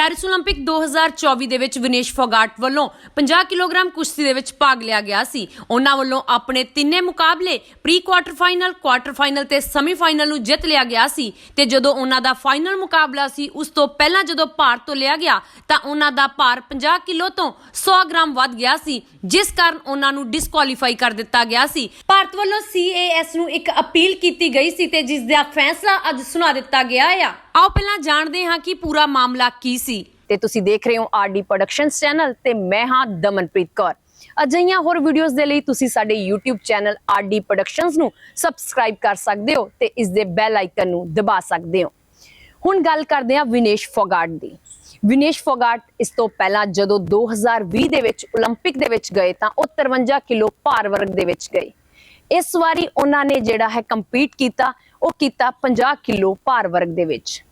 Paris 올림픽 2024 ਦੇ ਵਿੱਚ ਵਿਨੇਸ਼ ਫੋਗਾਟ ਵੱਲੋਂ 50 ਕਿਲੋਗ੍ਰਾਮ ਕੁਸ਼ਤੀ ਦੇ ਵਿੱਚ ਭਾਗ ਲਿਆ ਗਿਆ ਸੀ ਉਹਨਾਂ ਵੱਲੋਂ ਆਪਣੇ ਤਿੰਨੇ ਮੁਕਾਬਲੇ pre quarter final quarter final ਤੇ ਸੈਮੀਫਾਈਨਲ ਨੂੰ ਜਿੱਤ ਲਿਆ ਗਿਆ ਸੀ ਤੇ ਜਦੋਂ ਉਹਨਾਂ ਦਾ ਫਾਈਨਲ ਮੁਕਾਬਲਾ ਸੀ ਉਸ ਤੋਂ ਪਹਿਲਾਂ ਜਦੋਂ ਭਾਰ ਤੋਂ ਲਿਆ ਗਿਆ ਤਾਂ ਉਹਨਾਂ ਦਾ ਭਾਰ 50 ਕਿਲੋ ਤੋਂ 100 ਗ੍ਰਾਮ ਵੱਧ ਗਿਆ ਸੀ ਜਿਸ ਕਾਰਨ ਉਹਨਾਂ ਨੂੰ ਡਿਸਕੁਆਲੀਫਾਈ ਕਰ ਦਿੱਤਾ ਗਿਆ ਸੀ ਭਾਰਤ ਵੱਲੋਂ CAS ਨੂੰ ਇੱਕ ਅਪੀਲ ਕੀਤੀ ਗਈ ਸੀ ਤੇ ਜਿਸ ਦਾ ਫੈਸਲਾ ਅੱਜ ਸੁਣਾ ਦਿੱਤਾ ਗਿਆ ਆ ਆਓ ਪਹਿਲਾਂ ਜਾਣਦੇ ਹਾਂ ਕਿ ਪੂਰਾ ਮਾਮਲਾ ਕੀ ਸੀ ਤੇ ਤੁਸੀਂ ਦੇਖ ਰਹੇ ਹੋ ਆਰਡੀ ਪ੍ਰੋਡਕਸ਼ਨਸ ਚੈਨਲ ਤੇ ਮੈਂ ਹਾਂ ਦਮਨਪ੍ਰੀਤ ਕੌਰ ਅਜਿਹੀਆਂ ਹੋਰ ਵੀਡੀਓਜ਼ ਦੇ ਲਈ ਤੁਸੀਂ ਸਾਡੇ YouTube ਚੈਨਲ ਆਰਡੀ ਪ੍ਰੋਡਕਸ਼ਨਸ ਨੂੰ ਸਬਸਕ੍ਰਾਈਬ ਕਰ ਸਕਦੇ ਹੋ ਤੇ ਇਸ ਦੇ ਬੈਲ ਆਈਕਨ ਨੂੰ ਦਬਾ ਸਕਦੇ ਹੋ ਹੁਣ ਗੱਲ ਕਰਦੇ ਹਾਂ ਵਿਨੇਸ਼ ਫੋਗਾਟ ਦੀ ਵਿਨੇਸ਼ ਫੋਗਾਟ ਇਸ ਤੋਂ ਪਹਿਲਾਂ ਜਦੋਂ 2020 ਦੇ ਵਿੱਚ 올림픽 ਦੇ ਵਿੱਚ ਗਏ ਤਾਂ ਉਹ 53 ਕਿਲੋ ਭਾਰ ਵਰਗ ਦੇ ਵਿੱਚ ਗਏ ਇਸ ਵਾਰੀ ਉਹਨਾਂ ਨੇ ਜਿਹੜਾ ਹੈ ਕੰਪੀਟ ਕੀਤਾ ਉਹ ਕੀਤਾ 50 ਕਿਲੋ ਭਾਰ ਵਰਗ ਦੇ ਵਿੱਚ।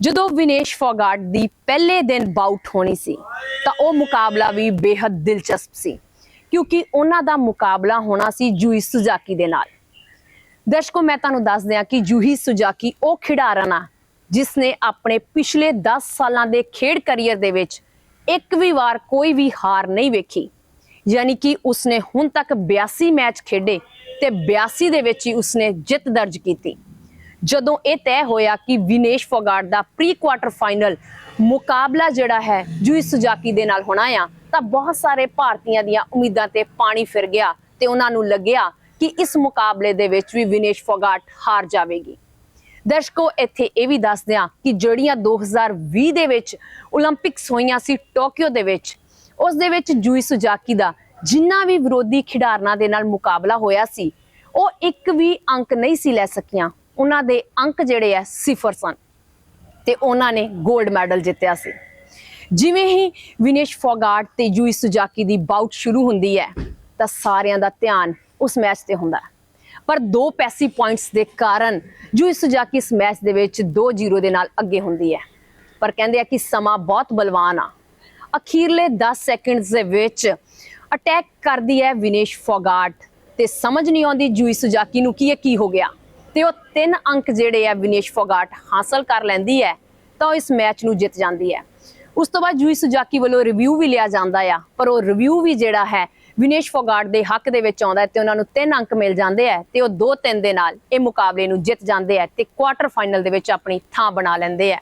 ਜਦੋਂ ਵਿਨੇਸ਼ ਫੋਗਾਟ ਦੀ ਪਹਿਲੇ ਦਿਨ ਬਾਊਟ ਹੋਣੀ ਸੀ, ਤਾਂ ਉਹ ਮੁਕਾਬਲਾ ਵੀ ਬੇहद ਦਿਲਚਸਪ ਸੀ, ਕਿਉਂਕਿ ਉਹਨਾਂ ਦਾ ਮੁਕਾਬਲਾ ਹੋਣਾ ਸੀ ਜੂਹੀ ਸੁਜ਼ਾਕੀ ਦੇ ਨਾਲ। ਦਰਸ਼ਕੋ, ਮੈਂ ਤੁਹਾਨੂੰ ਦੱਸ ਦਿਆਂ ਕਿ ਜੂਹੀ ਸੁਜ਼ਾਕੀ ਉਹ ਖਿਡਾਰਨ ਆ ਜਿਸ ਨੇ ਆਪਣੇ ਪਿਛਲੇ 10 ਸਾਲਾਂ ਦੇ ਖੇਡ ਕੈਰੀਅਰ ਦੇ ਵਿੱਚ ਇੱਕ ਵੀ ਵਾਰ ਕੋਈ ਵੀ ਹਾਰ ਨਹੀਂ ਵੇਖੀ। ਯਾਨੀ ਕਿ ਉਸਨੇ ਹੁਣ ਤੱਕ 82 ਮੈਚ ਖੇਡੇ ਤੇ 82 ਦੇ ਵਿੱਚ ਹੀ ਉਸਨੇ ਜਿੱਤ ਦਰਜ ਕੀਤੀ। ਜਦੋਂ ਇਹ ਤੈਅ ਹੋਇਆ ਕਿ ਵਿਨੇਸ਼ ਫੋਗਾਟ ਦਾ ਪ੍ਰੀ ਕੁਆਟਰ ਫਾਈਨਲ ਮੁਕਾਬਲਾ ਜਿਹੜਾ ਹੈ ਜੂਈ ਸੁਜਾਕੀ ਦੇ ਨਾਲ ਹੋਣਾ ਆ, ਤਾਂ ਬਹੁਤ ਸਾਰੇ ਭਾਰਤੀਆਂ ਦੀਆਂ ਉਮੀਦਾਂ ਤੇ ਪਾਣੀ ਫਿਰ ਗਿਆ ਤੇ ਉਹਨਾਂ ਨੂੰ ਲੱਗਿਆ ਕਿ ਇਸ ਮੁਕਾਬਲੇ ਦੇ ਵਿੱਚ ਵੀ ਵਿਨੇਸ਼ ਫੋਗਾਟ ਹਾਰ ਜਾਵੇਗੀ। ਦਰਸ਼ਕੋ, ਇੱਥੇ ਇਹ ਵੀ ਦੱਸ ਦਿਆਂ ਕਿ ਜਿਹੜੀਆਂ 2020 ਦੇ ਵਿੱਚ 올림픽ਸ ਹੋਈਆਂ ਸੀ ਟੋਕੀਓ ਦੇ ਵਿੱਚ, ਉਸ ਦੇ ਵਿੱਚ ਜੂਈ ਸੁਜਾਕੀ ਦਾ ਜਿੰਨਾ ਵੀ ਵਿਰੋਧੀ ਖਿਡਾਰਨਾਂ ਦੇ ਨਾਲ ਮੁਕਾਬਲਾ ਹੋਇਆ ਸੀ, ਉਹ ਇੱਕ ਵੀ ਅੰਕ ਨਹੀਂ ਸੀ ਲੈ ਸਕੀਆਂ। ਉਹਨਾਂ ਦੇ ਅੰਕ ਜਿਹੜੇ ਆ ਸਿਫਰ ਸਨ ਤੇ ਉਹਨਾਂ ਨੇ 골ਡ ਮੈਡਲ ਜਿੱਤਿਆ ਸੀ। ਜਿਵੇਂ ਹੀ ਵਿਨੇਸ਼ ਫੋਗਾਟ ਤੇ ਜੂਈ ਸੁਜ਼ਾਕੀ ਦੀ ਬਾਊਟ ਸ਼ੁਰੂ ਹੁੰਦੀ ਹੈ, ਤਾਂ ਸਾਰਿਆਂ ਦਾ ਧਿਆਨ ਉਸ ਮੈਚ ਤੇ ਹੁੰਦਾ ਪਰ ਦੋ ਪੈਸੀ ਪੁਆਇੰਟਸ ਦੇ ਕਾਰਨ ਜੂਈ ਸੁਜ਼ਾਕੀ ਇਸ ਮੈਚ ਦੇ ਵਿੱਚ 2-0 ਦੇ ਨਾਲ ਅੱਗੇ ਹੁੰਦੀ ਹੈ। ਪਰ ਕਹਿੰਦੇ ਆ ਕਿ ਸਮਾਂ ਬਹੁਤ ਬਲਵਾਨ ਆ। ਅਖੀਰਲੇ 10 ਸੈਕਿੰਡਸ ਦੇ ਵਿੱਚ ਅਟੈਕ ਕਰਦੀ ਹੈ ਵਿਨੇਸ਼ ਫੋਗਾਟ ਤੇ ਸਮਝ ਨਹੀਂ ਆਉਂਦੀ ਜੂਈ ਸੁਜ਼ਾਕੀ ਨੂੰ ਕਿ ਇਹ ਕੀ ਹੋ ਗਿਆ। ਤੇ ਉਹ ਤਿੰਨ ਅੰਕ ਜਿਹੜੇ ਆ ਵਿਨੇਸ਼ ਫੋਗਾਟ ਹਾਸਲ ਕਰ ਲੈਂਦੀ ਹੈ, ਤਾਂ ਉਹ ਇਸ ਮੈਚ ਨੂੰ ਜਿੱਤ ਜਾਂਦੀ ਹੈ। ਉਸ ਤੋਂ ਬਾਅਦ ਜੂਈ ਸੁਜ਼ਾਕੀ ਵੱਲੋਂ ਰਿਵਿਊ ਵੀ ਲਿਆ ਜਾਂਦਾ ਆ, ਪਰ ਉਹ ਰਿਵਿਊ ਵੀ ਜਿਹੜਾ ਹੈ, ਵਿਨੇਸ਼ ਫੋਗਾਟ ਦੇ ਹੱਕ ਦੇ ਵਿੱਚ ਆਉਂਦਾ ਹੈ ਤੇ ਉਹਨਾਂ ਨੂੰ ਤਿੰਨ ਅੰਕ ਮਿਲ ਜਾਂਦੇ ਆ ਤੇ ਉਹ 2-3 ਦੇ ਨਾਲ ਇਹ ਮੁਕਾਬਲੇ ਨੂੰ ਜਿੱਤ ਜਾਂਦੇ ਆ ਤੇ ਕੁਆਟਰ ਫਾਈਨਲ ਦੇ ਵਿੱਚ ਆਪਣੀ ਥਾਂ ਬਣਾ ਲੈਂਦੇ ਆ।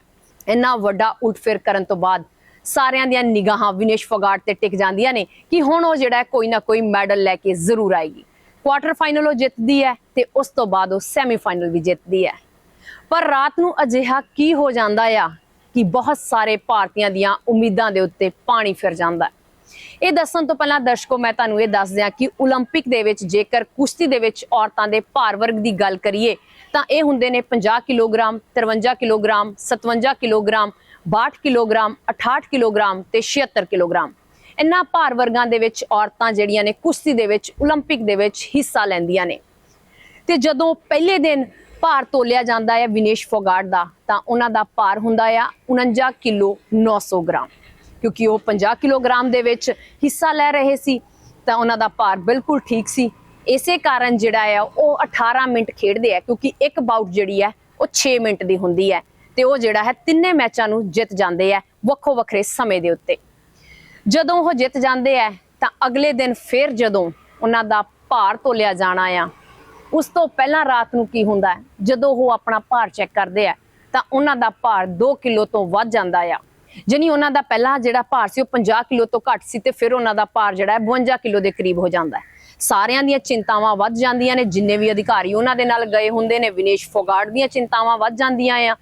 ਇੰਨਾ ਵੱਡਾ ਉਲਟਫੇਰ ਕਰਨ ਤੋਂ ਬਾਅਦ ਸਾਰਿਆਂ ਦੀਆਂ ਨਿਗਾਹਾਂ ਵਿਨੇਸ਼ ਫੋਗਾਟ ਤੇ ਟਿਕ ਜਾਂਦੀਆਂ ਨੇ ਕਿ ਹੁਣ ਉਹ ਜਿਹੜਾ ਕੋਈ ਨਾ ਕੋਈ ਮੈਡਲ ਲੈ ਕੇ ਜ਼ਰੂਰ ਆਏਗੀ। ਕੁਆਟਰ ਫਾਈਨਲ ਉਹ ਜਿੱਤਦੀ ਹੈ ਤੇ ਉਸ ਤੋਂ ਬਾਅਦ ਉਹ ਸੈਮੀਫਾਈਨਲ ਵੀ ਜਿੱਤਦੀ ਹੈ ਪਰ ਰਾਤ ਨੂੰ ਅਜਿਹਾ ਕੀ ਹੋ ਜਾਂਦਾ ਆ ਕਿ ਬਹੁਤ ਸਾਰੇ ਭਾਰਤੀਆਂ ਦੀਆਂ ਉਮੀਦਾਂ ਦੇ ਉੱਤੇ ਪਾਣੀ ਫਿਰ ਜਾਂਦਾ ਹੈ ਇਹ ਦੱਸਣ ਤੋਂ ਪਹਿਲਾਂ ਦਰਸ਼ਕੋ ਮੈਂ ਤੁਹਾਨੂੰ ਇਹ ਦੱਸ ਦਿਆਂ ਕਿ 올림픽 ਦੇ ਵਿੱਚ ਜੇਕਰ ਕੁਸ਼ਤੀ ਦੇ ਵਿੱਚ ਔਰਤਾਂ ਦੇ ਭਾਰ ਵਰਗ ਦੀ ਗੱਲ ਕਰੀਏ ਤਾਂ ਇਹ ਹੁੰਦੇ ਨੇ 50 kilogram 53 kilogram 57 kilogram 62 kilogram 68 kilogram ਤੇ 76 ਕਿਲੋਗ੍ਰਾਮ ਇਨ੍ਹਾਂ ਭਾਰ ਵਰਗਾਂ ਦੇ ਵਿੱਚ ਔਰਤਾਂ ਜਿਹੜੀਆਂ ਨੇ ਕੁਸ਼ਤੀ ਦੇ ਵਿੱਚ 올림픽 ਦੇ ਵਿੱਚ ਹਿੱਸਾ ਲੈਂਦੀਆਂ ਨੇ ਤੇ ਜਦੋਂ ਪਹਿਲੇ ਦਿਨ ਭਾਰ ਤੋਲਿਆ ਜਾਂਦਾ ਹੈ ਵਿਨੇਸ਼ ਫੋਗਾਟ ਦਾ ਤਾਂ ਉਹਨਾਂ ਦਾ ਭਾਰ ਹੁੰਦਾ ਆ 49 ਕਿਲੋ 900 ਗ੍ਰਾਮ ਕਿਉਂਕਿ ਉਹ 50 ਕਿਲੋਗ੍ਰਾਮ ਦੇ ਵਿੱਚ ਹਿੱਸਾ ਲੈ ਰਹੇ ਸੀ ਤਾਂ ਉਹਨਾਂ ਦਾ ਭਾਰ ਬਿਲਕੁਲ ਠੀਕ ਸੀ ਇਸੇ ਕਾਰਨ ਜਿਹੜਾ ਆ ਉਹ 18 ਮਿੰਟ ਖੇਡਦੇ ਆ ਕਿਉਂਕਿ ਇੱਕ ਬਾਊਟ ਜਿਹੜੀ ਹੈ ਉਹ 6 ਮਿੰਟ ਦੀ ਹੁੰਦੀ ਹੈ ਤੇ ਉਹ ਜਿਹੜਾ ਹੈ ਤਿੰਨੇ ਮੈਚਾਂ ਨੂੰ ਜਿੱਤ ਜਾਂਦੇ ਆ ਵੱਖੋ ਵੱਖਰੇ ਸਮੇਂ ਦੇ ਉੱਤੇ ਜਦੋਂ ਉਹ ਜਿੱਤ ਜਾਂਦੇ ਆ ਤਾਂ ਅਗਲੇ ਦਿਨ ਫਿਰ ਜਦੋਂ ਉਹਨਾਂ ਦਾ ਭਾਰ ਤੋਲਿਆ ਜਾਣਾ ਆ। ਉਸ ਤੋਂ ਪਹਿਲਾਂ ਰਾਤ ਨੂੰ ਕੀ ਹੁੰਦਾ ਹੈ ਜਦੋਂ ਉਹ ਆਪਣਾ ਭਾਰ ਚੈੱਕ ਕਰਦੇ ਆ ਤਾਂ ਉਹਨਾਂ ਦਾ ਭਾਰ 2 ਕਿਲੋ ਤੋਂ ਵੱਧ ਜਾਂਦਾ ਆ। ਜਾਨੀ ਉਹਨਾਂ ਦਾ ਪਹਿਲਾ ਜਿਹੜਾ ਭਾਰ ਸੀ ਉਹ 50 ਕਿਲੋ ਤੋਂ ਘੱਟ ਸੀ ਤੇ ਫਿਰ ਉਹਨਾਂ ਦਾ ਭਾਰ ਜਿਹੜਾ ਹੈ 52 ਕਿਲੋ ਦੇ ਕਰੀਬ ਹੋ ਜਾਂਦਾ ਹੈ ਸਾਰਿਆਂ ਦੀਆਂ ਚਿੰਤਾਵਾਂ ਵੱਧ ਜਾਂਦੀਆਂ ਨੇ, ਜਿੰਨੇ ਵੀ ਅਧਿਕਾਰੀ ਉਹਨਾਂ ਦੇ ਨਾਲ ਗਏ ਹੁੰਦੇ ਨੇ, ਵਿਨੇਸ਼ ਫੋਗਾਟ ਦੀਆਂ ਚਿੰਤਾਵਾਂ ਵੱਧ ਜਾਂਦੀਆਂ ਆ।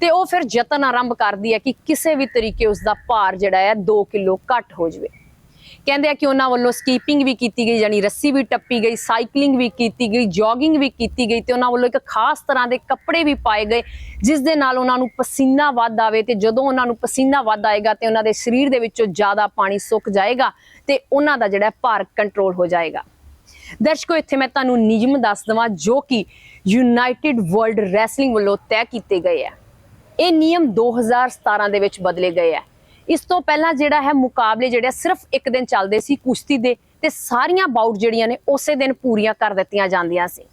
ਤੇ ਉਹ ਫਿਰ ਯਤਨ ਆਰੰਭ ਕਰਦੀ ਹੈ ਕਿ ਕਿਸੇ ਵੀ ਤਰੀਕੇ ਉਸ ਦਾ ਭਾਰ ਜਿਹੜਾ ਹੈ 2 ਕਿਲੋ ਘੱਟ ਹੋ ਜਾਵੇ। ਕਹਿੰਦੇ ਆ ਕਿ ਉਹਨਾਂ ਵੱਲੋਂ ਸਕੀਪਿੰਗ ਵੀ ਕੀਤੀ ਗਈ ਯਾਨੀ ਰੱਸੀ ਵੀ ਟੱਪੀ ਗਈ, ਸਾਈਕਲਿੰਗ ਵੀ ਕੀਤੀ ਗਈ, ਜੋਗਿੰਗ ਵੀ ਕੀਤੀ ਗਈ ਤੇ ਉਹਨਾਂ ਵੱਲੋਂ ਇੱਕ ਖਾਸ ਤਰ੍ਹਾਂ ਦੇ ਕੱਪੜੇ ਵੀ ਪਾਏ ਗਏ, ਜਿਸ ਦੇ ਨਾਲ ਉਹਨਾਂ ਨੂੰ ਪਸੀਨਾ ਵੱਧ ਆਵੇ ਤੇ ਜਦੋਂ ਉਹਨਾਂ ਨੂੰ ਪਸੀਨਾ ਵੱਧ ਆਏਗਾ ਤੇ ਉਹਨਾਂ ਦੇ ਸਰੀਰ ਦੇ ਵਿੱਚੋਂ ਜ਼ਿਆਦਾ ਪਾਣੀ ਸੁੱਕ ਜਾਏਗਾ ਤੇ ਉਹਨਾਂ ਦਾ ਜਿਹੜਾ ਭਾਰ ਕੰਟਰੋਲ ਹੋ ਜਾਏਗਾ। ਦਰਸ਼ਕੋ, ਇੱਥੇ ਮੈਂ ਤੁਹਾਨੂੰ ਨਿਯਮ ਦੱਸ ਦਵਾਂ ਜੋ ਕਿ ਯੂਨਾਈਟਿਡ ਵਰਲਡ ਰੈਸਲਿੰਗ ਵੱਲੋਂ ਤੈਅ ਕੀਤੇ ਗਏ ਆ। ਇਹ ਨਿਯਮ 2017 ਦੇ ਵਿੱਚ ਬਦਲੇ ਗਏ ਆ। ਇਸ ਤੋਂ ਪਹਿਲਾਂ ਜਿਹੜਾ ਹੈ ਮੁਕਾਬਲੇ ਜਿਹੜੇ ਸਿਰਫ ਇੱਕ ਦਿਨ ਚੱਲਦੇ ਸੀ ਕੁਸ਼ਤੀ ਦੇ ਤੇ ਸਾਰੀਆਂ ਬਾਊਟ ਜਿਹੜੀਆਂ ਨੇ ਉਸੇ ਦਿਨ ਪੂਰੀਆਂ ਕਰ ਦਿੱਤੀਆਂ ਜਾਂਦੀਆਂ ਸੀ।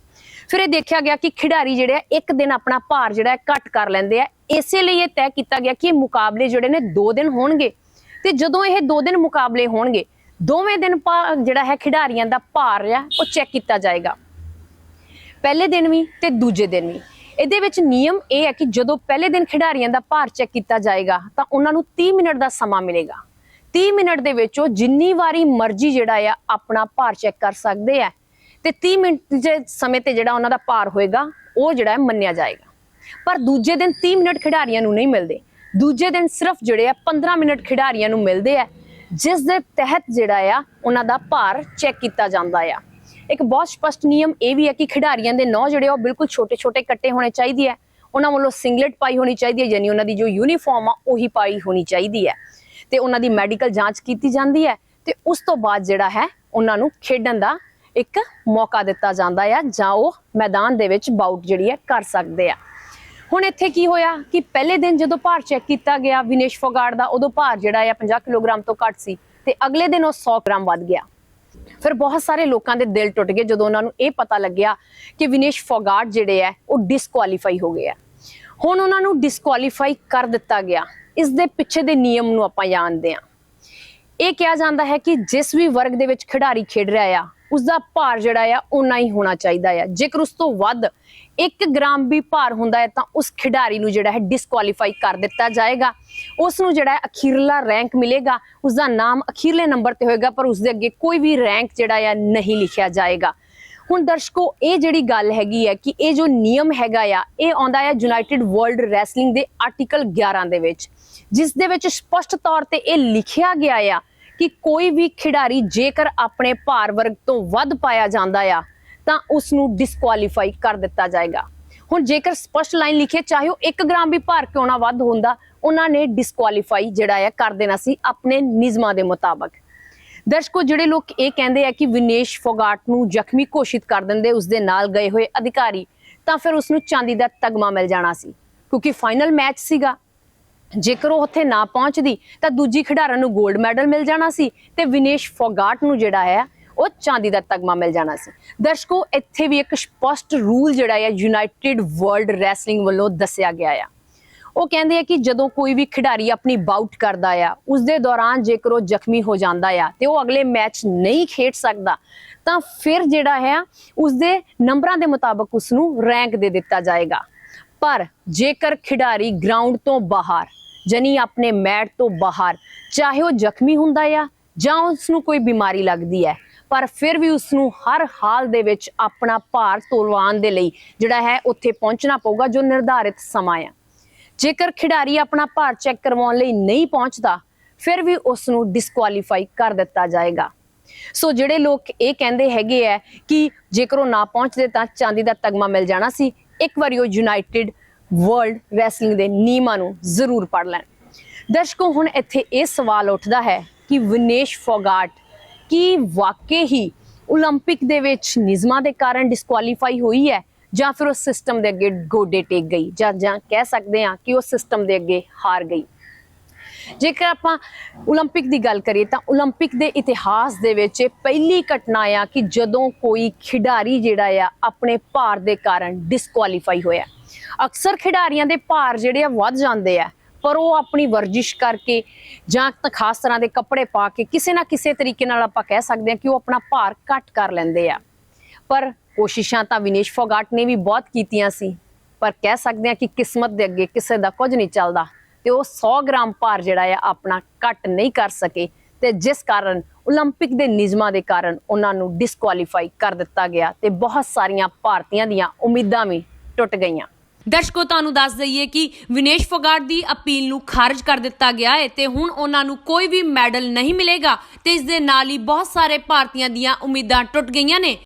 ਫਿਰ ਇਹ ਦੇਖਿਆ ਗਿਆ ਕਿ ਖਿਡਾਰੀ ਜਿਹੜੇ ਆ ਇੱਕ ਦਿਨ ਆਪਣਾ ਭਾਰ ਜਿਹੜਾ ਘੱਟ ਕਰ ਲੈਂਦੇ ਆ। ਇਸੇ ਲਈ ਇਹ ਤੈਅ ਕੀਤਾ ਗਿਆ ਕਿ ਇਹ ਮੁਕਾਬਲੇ ਜਿਹੜੇ ਨੇ 2 ਦਿਨ ਹੋਣਗੇ ਤੇ ਜਦੋਂ ਇਹ 2 ਦਿਨ ਮੁਕਾਬਲੇ ਹੋਣਗੇ, ਦੋਵੇਂ ਦਿਨ ਭਾ- ਜਿਹੜਾ ਹੈ ਖਿਡਾਰੀਆਂ ਦਾ ਭਾਰ ਆ, ਉਹ ਚੈੱਕ ਕੀਤਾ ਜਾਏਗਾ। ਪਹਿਲੇ ਦਿਨ ਵੀ ਤੇ ਦੂਜੇ ਦਿਨ ਵੀ। ਇਹਦੇ ਵਿੱਚ ਨਿਯਮ ਇਹ ਹੈ ਕਿ ਜਦੋਂ ਪਹਿਲੇ ਦਿਨ ਖਿਡਾਰੀਆਂ ਦਾ ਭਾਰ ਚੈੱਕ ਕੀਤਾ ਜਾਏਗਾ, ਤਾਂ ਉਹਨਾਂ ਨੂੰ 30 ਮਿੰਟ ਦਾ ਸਮਾਂ ਮਿਲੇਗਾ। 30 ਮਿੰਟ ਦੇ ਵਿੱਚ ਉਹ ਜਿੰਨੀ ਵਾਰੀ ਮਰਜ਼ੀ ਜਿਹੜਾ ਆ, ਆਪਣਾ ਭਾਰ ਚੈੱਕ ਕਰ ਸਕਦੇ ਆ। ਤੇ 30 ਮਿੰਟ ਦੇ ਸਮੇਂ ਤੇ ਜਿਹੜਾ ਉਹਨਾਂ ਦਾ ਭਾਰ ਹੋਏਗਾ, ਉਹ ਜਿਹੜਾ ਮੰਨਿਆ ਜਾਏਗਾ। ਪਰ ਦੂਜੇ ਦਿਨ 30 ਮਿੰਟ ਖਿਡਾਰੀਆਂ ਨੂੰ ਨਹੀਂ ਮਿਲਦੇ। ਦੂਜੇ ਦਿਨ ਸਿਰਫ ਜਿਹੜੇ ਆ 15 ਮਿੰਟ ਖਿਡਾਰੀਆਂ ਨੂੰ ਮਿਲਦੇ ਆ, ਜਿਸ ਦੇ ਤਹਿਤ ਜਿਹੜਾ ਆ, ਉਹਨਾਂ ਦਾ ਭਾਰ ਚੈੱਕ ਕੀਤਾ ਜਾਂਦਾ ਆ। ਇੱਕ ਬਹੁਤ ਸਪਸ਼ਟ ਨਿਯਮ ਇਹ ਵੀ ਹੈ ਕਿ ਖਿਡਾਰੀਆਂ ਦੇ ਨੌ ਜਿਹੜੇ ਆ ਉਹ ਬਿਲਕੁਲ ਛੋਟੇ-ਛੋਟੇ ਕੱਟੇ ਹੋਣੇ ਚਾਹੀਦੇ ਆ ਉਹਨਾਂ ਵੱਲੋਂ ਸਿੰਗਲਟ ਪਾਈ ਹੋਣੀ ਚਾਹੀਦੀ ਹੈ, ਯਾਨੀ ਉਹਨਾਂ ਦੀ ਜੋ ਯੂਨੀਫਾਰਮ ਆ, ਉਹੀ ਪਾਈ ਹੋਣੀ ਚਾਹੀਦੀ ਹੈ। ਤੇ ਉਹਨਾਂ ਦੀ ਮੈਡੀਕਲ ਜਾਂਚ ਕੀਤੀ ਜਾਂਦੀ ਹੈ ਤੇ ਉਸ ਤੋਂ ਬਾਅਦ ਜਿਹੜਾ ਹੈ, ਉਹਨਾਂ ਨੂੰ ਖੇਡਣ ਦਾ ਇੱਕ ਮੌਕਾ ਦਿੱਤਾ ਜਾਂਦਾ ਆ, ਜਾਂ ਉਹ ਮੈਦਾਨ ਦੇ ਵਿੱਚ ਬਾਊਟ ਜਿਹੜੀ ਹੈ ਕਰ ਸਕਦੇ ਆ। ਹੁਣ ਇੱਥੇ ਕੀ ਹੋਇਆ ਕਿ ਪਹਿਲੇ ਦਿਨ ਜਦੋਂ ਭਾਰ ਚੈੱਕ ਕੀਤਾ ਗਿਆ ਵਿਨੇਸ਼ ਫੋਗਾਟ ਦਾ, ਉਦੋਂ ਭਾਰ ਜਿਹੜਾ ਆ 50 ਕਿਲੋਗ੍ਰਾਮ ਤੋਂ ਘੱਟ ਸੀ ਤੇ ਅਗਲੇ ਦਿਨ ਉਹ 100 ਗ੍ਰਾਮ ਵੱਧ ਗਿਆ। ਫਿਰ ਬਹੁਤ ਸਾਰੇ ਲੋਕਾਂ ਦੇ ਦਿਲ ਟੁੱਟ ਗਏ ਜਦੋਂ ਉਹਨਾਂ ਨੂੰ ਇਹ ਪਤਾ ਲੱਗਿਆ ਕਿ ਵਿਨੇਸ਼ ਫੋਗਾਟ ਜਿਹੜੇ ਆ ਉਹ ਡਿਸਕੁਆਲੀਫਾਈ ਹੋ ਗਏ ਆ ਹੁਣ ਉਹਨਾਂ ਨੂੰ ਡਿਸਕੁਆਲੀਫਾਈ ਕਰ ਦਿੱਤਾ ਗਿਆ। ਇਸ ਦੇ ਪਿੱਛੇ ਦੇ ਨਿਯਮ ਨੂੰ ਆਪਾਂ ਜਾਣਦੇ ਹਾਂ। ਇਹ ਕਿਹਾ ਜਾਂਦਾ ਹੈ ਕਿ ਜਿਸ ਵੀ ਵਰਗ ਦੇ ਵਿੱਚ ਖਿਡਾਰੀ ਖੇਡ ਰਿਹਾ ਆ ਉਸ ਦਾ ਭਾਰ ਜਿਹੜਾ ਆ ਉਨਾ ਹੀ ਹੋਣਾ ਚਾਹੀਦਾ ਆ। ਜੇਕਰ ਉਸ ਤੋਂ ਵੱਧ 1 ਗ੍ਰਾਮ ਵੀ ਭਾਰ ਹੁੰਦਾ ਹੈ, ਤਾਂ ਉਸ ਖਿਡਾਰੀ ਨੂੰ ਜਿਹੜਾ ਹੈ ਡਿਸਕੁਆਲੀਫਾਈ ਕਰ ਦਿੱਤਾ ਜਾਏਗਾ। ਉਸ ਨੂੰ ਜਿਹੜਾ ਹੈ ਅਖੀਰਲਾ ਰੈਂਕ ਮਿਲੇਗਾ। ਉਸ ਦਾ ਨਾਮ ਅਖੀਰਲੇ ਨੰਬਰ ਤੇ ਹੋਏਗਾ, ਪਰ ਉਸ ਦੇ ਅੱਗੇ ਕੋਈ ਵੀ ਰੈਂਕ ਜਿਹੜਾ ਆ ਨਹੀਂ ਲਿਖਿਆ ਜਾਏਗਾ। ਹੁਣ ਦਰਸ਼ਕੋ, ਇਹ ਜਿਹੜੀ ਗੱਲ ਹੈਗੀ ਹੈ ਕਿ ਇਹ ਜੋ ਨਿਯਮ ਹੈਗਾ ਆ, ਇਹ ਆਉਂਦਾ ਹੈ ਯੂਨਾਈਟਿਡ ਵਰਲਡ ਰੈਸਲਿੰਗ ਦੇ ਆਰਟੀਕਲ 11 ਦੇ ਵਿੱਚ। ਜਿਸ ਦੇ ਵਿੱਚ ਸਪਸ਼ਟ ਤੌਰ ਤੇ ਇਹ ਲਿਖਿਆ ਗਿਆ ਆ ਕਿ ਕੋਈ ਵੀ ਖਿਡਾਰੀ ਜੇਕਰ ਆਪਣੇ ਭਾਰ ਵਰਗ ਤੋਂ ਵੱਧ ਪਾਇਆ ਜਾਂਦਾ ਆ, ਤਾਂ ਉਸ ਨੂੰ ਡਿਸਕੁਆਲੀਫਾਈ ਕਰ ਦਿੱਤਾ ਜਾਏਗਾ। ਹੁਣ ਜੇਕਰ ਸਪਸ਼ਟ ਲਾਈਨ ਲਿਖੇ, ਚਾਹੇ ਉਹ 1 ਗ੍ਰਾਮ ਵੀ ਭਾਰ ਕਿਉਂ ਨਾ ਵੱਧ ਹੁੰਦਾ, ਉਹਨਾਂ ਨੇ ਡਿਸਕੁਆਲੀਫਾਈ ਜਿਹੜਾ ਆ ਕਰ ਦੇਣਾ ਸੀ ਆਪਣੇ ਨਿਯਮਾਂ ਦੇ ਮੁਤਾਬਕ। ਦਰਸ਼ਕੋ, ਜਿਹੜੇ ਲੋਕ ਇਹ ਕਹਿੰਦੇ ਆ ਕਿ ਵਿਨੇਸ਼ ਫੋਗਾਟ ਨੂੰ ਜ਼ਖਮੀ ਘੋਸ਼ਿਤ ਕਰ ਦਿੰਦੇ ਉਸ ਦੇ ਨਾਲ ਗਏ ਹੋਏ ਅਧਿਕਾਰੀ, ਤਾਂ ਫਿਰ ਉਸ ਨੂੰ ਚਾਂਦੀ ਦਾ ਤਗਮਾ ਮਿਲ ਜਾਣਾ ਸੀ, ਕਿਉਂਕਿ ਫਾਈਨਲ ਮੈਚ ਸੀਗਾ। ਜੇਕਰ ਉਹ ਉੱਥੇ ਨਾ ਪਹੁੰਚਦੀ, ਤਾਂ ਦੂਜੀ ਖਿਡਾਰਨ ਨੂੰ 골ਡ ਮੈਡਲ ਮਿਲ ਜਾਣਾ ਸੀ ਤੇ ਵਿਨੇਸ਼ ਫੋਗਾਟ ਨੂੰ ਜਿਹੜਾ ਹੈ, ਉਹ ਚਾਂਦੀ ਦਾ ਤਗਮਾ ਮਿਲ ਜਾਣਾ ਸੀ। ਦਰਸ਼ਕੋ, ਇੱਥੇ ਵੀ ਇੱਕ ਸਪਸ਼ਟ ਰੂਲ ਜਿਹੜਾ ਹੈ ਯੂਨਾਈਟਿਡ ਵਰਲਡ ਰੈਸਲਿੰਗ ਵੱਲੋਂ ਦੱਸਿਆ ਗਿਆ ਆ। ਉਹ ਕਹਿੰਦੇ ਆ ਕਿ ਜਦੋਂ ਕੋਈ ਵੀ ਖਿਡਾਰੀ ਆਪਣੀ ਬਾਊਟ ਕਰਦਾ ਆ ਉਸ ਦੇ ਦੌਰਾਨ ਜੇਕਰ ਉਹ ਜ਼ਖਮੀ ਹੋ ਜਾਂਦਾ ਆ ਤੇ ਉਹ ਅਗਲੇ ਮੈਚ ਨਹੀਂ ਖੇਡ ਸਕਦਾ, ਤਾਂ ਫਿਰ ਜਿਹੜਾ ਹੈ ਉਸ ਦੇ ਨੰਬਰਾਂ ਦੇ ਮੁਤਾਬਕ ਉਸ ਨੂੰ ਰੈਂਕ ਦੇ ਦਿੱਤਾ ਜਾਏਗਾ। ਪਰ ਜੇਕਰ ਖਿਡਾਰੀ ਗਰਾਊਂਡ ਤੋਂ ਬਾਹਰ ਜਨੀ ਆਪਣੇ ਮੈਟ ਤੋਂ ਬਾਹਰ, ਚਾਹੇ ਉਹ ਜ਼ਖਮੀ ਹੁੰਦਾ ਆ ਜਾਂ ਉਸ ਨੂੰ ਕੋਈ ਬਿਮਾਰੀ ਲੱਗਦੀ ਹੈ, ਪਰ ਫਿਰ ਵੀ ਉਸ ਨੂੰ ਹਰ ਹਾਲ ਦੇ ਵਿੱਚ ਆਪਣਾ ਭਾਰ ਤੋਲਵਾਨ ਦੇ ਲਈ ਜਿਹੜਾ ਹੈ ਉੱਥੇ ਪਹੁੰਚਣਾ ਪਊਗਾ, ਜੋ ਨਿਰਧਾਰਿਤ ਸਮਾਂ ਆ। ਜੇਕਰ ਖਿਡਾਰੀ ਆਪਣਾ ਭਾਰ ਚੈੱਕ ਕਰਵਾਉਣ ਲਈ ਨਹੀਂ ਪਹੁੰਚਦਾ, ਫਿਰ ਵੀ ਉਸ ਨੂੰ ਡਿਸਕੁਆਲੀਫਾਈ ਕਰ ਦਿੱਤਾ ਜਾਏਗਾ। ਸੋ ਜਿਹੜੇ ਲੋਕ ਇਹ ਕਹਿੰਦੇ ਹੈਗੇ ਆ ਕਿ ਜੇਕਰ ਉਹ ਨਾ ਪਹੁੰਚਦੇ ਤਾਂ ਚਾਂਦੀ ਦਾ ਤਗਮਾ ਮਿਲ ਜਾਣਾ ਸੀ, ਇੱਕ ਵਾਰੀ ਉਹ ਯੂਨਾਈਟਿਡ ਵਰਲਡ ਰੈਸਲਿੰਗ ਦੇ ਨਿਯਮਾਂ ਨੂੰ ਜ਼ਰੂਰ ਪੜ੍ਹ ਲੈਣ ਦਰਸ਼ਕੋ ਹੁਣ ਇੱਥੇ ਇਹ ਸਵਾਲ ਉੱਠਦਾ ਹੈ ਕਿ ਵਿਨੇਸ਼ ਫੋਗਾਟ ਕੀ ਵਾਕਈ ਹੀ 올림픽 ਦੇ ਵਿੱਚ ਨਿਯਮਾਂ ਦੇ ਕਾਰਨ ਡਿਸਕੁਆਲੀਫਾਈ ਹੋਈ ਹੈ ਜਾਂ ਫਿਰ ਉਹ ਸਿਸਟਮ ਦੇ ਅੱਗੇ ਗੋਡੇ ਟੇਕ ਗਈ ਜਾਂ ਜਾਂ ਕਹਿ ਸਕਦੇ ਹਾਂ ਕਿ ਉਹ ਸਿਸਟਮ ਦੇ ਅੱਗੇ ਹਾਰ ਗਈ ਜੇਕਰ ਆਪਾਂ 올림픽 ਦੀ ਗੱਲ ਕਰੀਏ ਤਾਂ 올림픽 ਦੇ ਇਤਿਹਾਸ ਦੇ ਵਿੱਚ ਇਹ ਪਹਿਲੀ ਘਟਨਾ ਆ ਕਿ ਜਦੋਂ ਕੋਈ ਖਿਡਾਰੀ ਜਿਹੜਾ ਆ ਆਪਣੇ ਭਾਰ ਦੇ ਕਾਰਨ ਡਿਸਕੁਆਲੀਫਾਈ ਹੋਇਆ ਅਕਸਰ ਖਿਡਾਰੀਆਂ ਦੇ ਭਾਰ ਜਿਹੜੇ ਆ ਵੱਧ ਜਾਂਦੇ ਆ ਪਰ ਉਹ ਆਪਣੀ ਵਰਜਿਸ਼ ਕਰਕੇ ਜਾਂ ਤਾਂ ਖਾਸ ਤਰ੍ਹਾਂ ਦੇ ਕੱਪੜੇ ਪਾ ਕੇ ਕਿਸੇ ਨਾ ਕਿਸੇ ਤਰੀਕੇ ਨਾਲ ਆਪਾਂ ਕਹਿ ਸਕਦੇ ਹਾਂ ਕਿ ਉਹ ਆਪਣਾ ਭਾਰ ਘੱਟ ਕਰ ਲੈਂਦੇ ਆ ਪਰ ਕੋਸ਼ਿਸ਼ਾਂ ਤਾਂ ਵਿਨੇਸ਼ ਫੋਗਾਟ ਨੇ ਵੀ ਬਹੁਤ ਕੀਤੀਆਂ ਸੀ ਪਰ ਕਹਿ ਸਕਦੇ ਹਾਂ ਕਿ ਕਿਸਮਤ ਦੇ ਅੱਗੇ ਕਿਸੇ ਦਾ ਕੁਝ ਨਹੀਂ ਚੱਲਦਾ ਤੇ ਉਹ 100 ਗ੍ਰਾਮ ਭਾਰ ਜਿਹੜਾ ਆ ਆਪਣਾ ਘੱਟ ਨਹੀਂ ਕਰ ਸਕੇ ਤੇ ਜਿਸ ਕਾਰਨ 올림픽 ਦੇ ਨਿਯਮਾਂ ਦੇ ਕਾਰਨ ਉਹਨਾਂ ਨੂੰ ਡਿਸਕੁਆਲੀਫਾਈ ਕਰ ਦਿੱਤਾ ਗਿਆ ਤੇ ਬਹੁਤ ਸਾਰੀਆਂ ਭਾਰਤੀਆਂ ਦੀਆਂ ਉਮੀਦਾਂ ਵੀ ਟੁੱਟ ਗਈਆਂ ਦਰਸ਼ਕੋ, ਤੁਹਾਨੂੰ ਦੱਸ ਦਈਏ ਕਿ ਵਿਨੇਸ਼ ਫੋਗਾਟ ਦੀ ਅਪੀਲ ਨੂੰ ਖਾਰਜ ਕਰ ਦਿੱਤਾ ਗਿਆ ਹੈ ਤੇ ਹੁਣ ਉਹਨਾਂ ਨੂੰ ਕੋਈ ਵੀ ਮੈਡਲ ਨਹੀਂ ਮਿਲੇਗਾ ਤੇ ਇਸ ਦੇ ਨਾਲ ਹੀ ਬਹੁਤ ਸਾਰੇ ਭਾਰਤੀਆਂ ਦੀਆਂ ਉਮੀਦਾਂ ਟੁੱਟ ਗਈਆਂ ਨੇ।